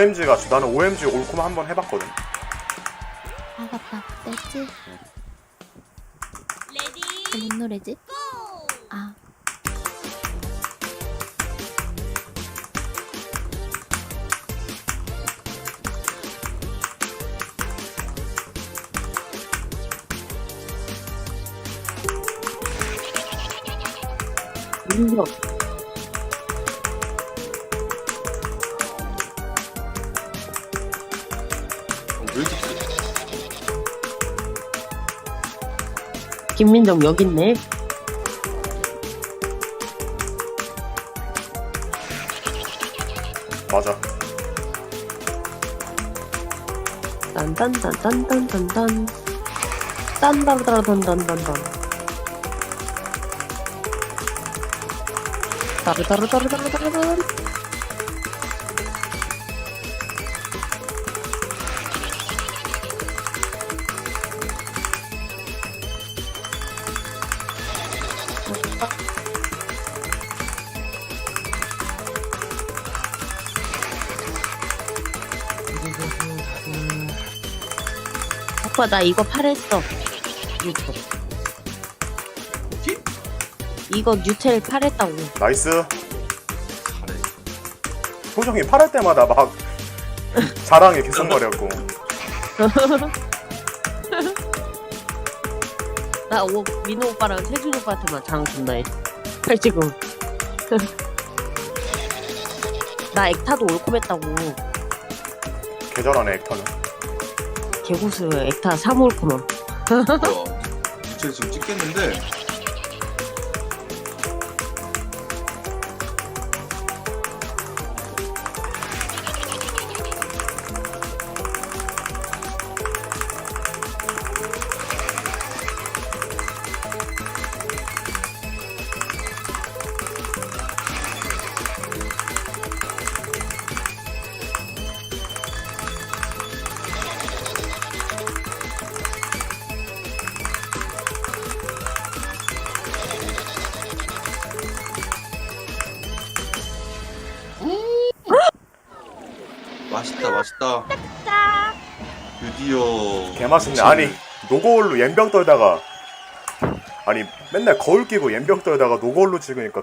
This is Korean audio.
OMG가 나는 OMG 올콤 한번 해봤거든. 아 맞다 그때지 레디 뭔 노래지? 고! 아 힘들어. 김민정 여기 있네. 맞아. 딴딴딴딴딴딴딴. 딴다르다르단단단단. 따르다르다르다르다르. 오빠 나 이거 팔했어. 이거. 뭐지? 이거 뉴텔 팔했다고. 나이스. 소정이 팔할 때마다 막 자랑이 계속 말이었고. 나 오, 민호 오빠랑 세준 오빠한테만 자랑 존나 해. 지금. 나 액타도 올콤했다고. 계절안에 액터는. 개고수 액타 3 올콤함. 뭐야? 유채 지금 찍겠는데 맛있다 맛있다. 드디어 개맛있네. 아니, 노고울로 옌병 떨다가. 아니, 맨날 거울 끼고 옌병 떨다가 노고울로 찍으니까